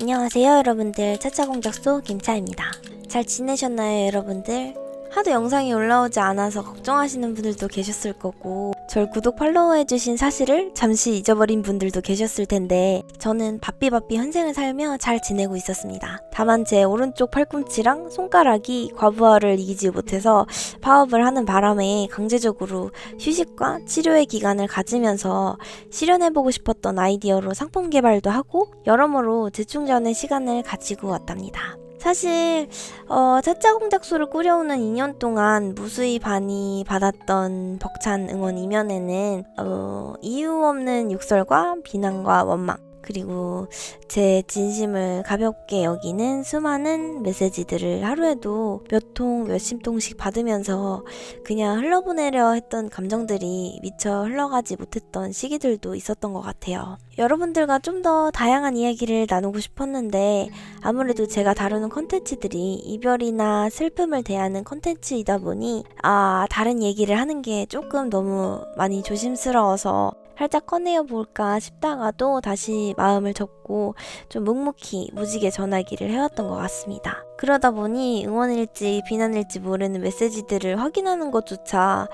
안녕하세요 여러분들 차차공작소 김차입니다 잘 지내셨나요 여러분들? 하도 영상이 올라오지 않아서 걱정하시는 분들도 계셨을 거고 절 구독 팔로우해주신 사실을 잠시 잊어버린 분들도 계셨을 텐데 저는 바삐바삐 현생을 살며 잘 지내고 있었습니다 다만 제 오른쪽 팔꿈치랑 손가락이 과부하를 이기지 못해서 파업을 하는 바람에 강제적으로 휴식과 치료의 기간을 가지면서 실현해보고 싶었던 아이디어로 상품 개발도 하고 여러모로 재충전의 시간을 가지고 왔답니다. 사실 어, 차차 공작소를 꾸려오는 2년 동안 무수히 많이 받았던 벅찬 응원 이면에는 어, 이유 없는 욕설과 비난과 원망 그리고 제 진심을 가볍게 여기는 수많은 메시지들을 하루에도 몇 통, 몇십 통씩 받으면서 그냥 흘러보내려 했던 감정들이 미처 흘러가지 못했던 시기들도 있었던 것 같아요. 여러분들과 좀 더 다양한 이야기를 나누고 싶었는데 아무래도 제가 다루는 컨텐츠들이 이별이나 슬픔을 대하는 컨텐츠이다 보니 아 다른 얘기를 하는 게 조금 너무 많이 조심스러워서 살짝 꺼내어 볼까 싶다가도 다시 마음을 접고 좀 묵묵히 무지개 전화기를 해왔던 것 같습니다. 그러다 보니 응원일지 비난일지 모르는 메시지들을 확인하는 것조차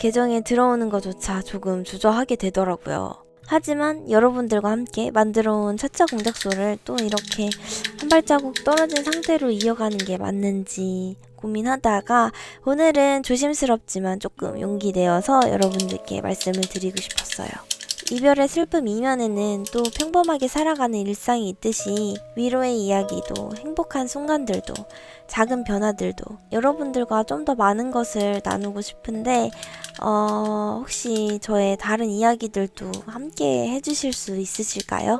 계정에 들어오는 것조차 조금 주저하게 되더라고요. 하지만 여러분들과 함께 만들어온 차차 공작소를 또 이렇게 한 발자국 떨어진 상태로 이어가는 게 맞는지 고민하다가 오늘은 조심스럽지만 조금 용기 내어서 여러분들께 말씀을 드리고 싶었어요. 이별의 슬픔 이면에는 또 평범하게 살아가는 일상이 있듯이 위로의 이야기도 행복한 순간들도 작은 변화들도 여러분들과 좀 더 많은 것을 나누고 싶은데 어, 혹시 저의 다른 이야기들도 함께 해주실 수 있으실까요?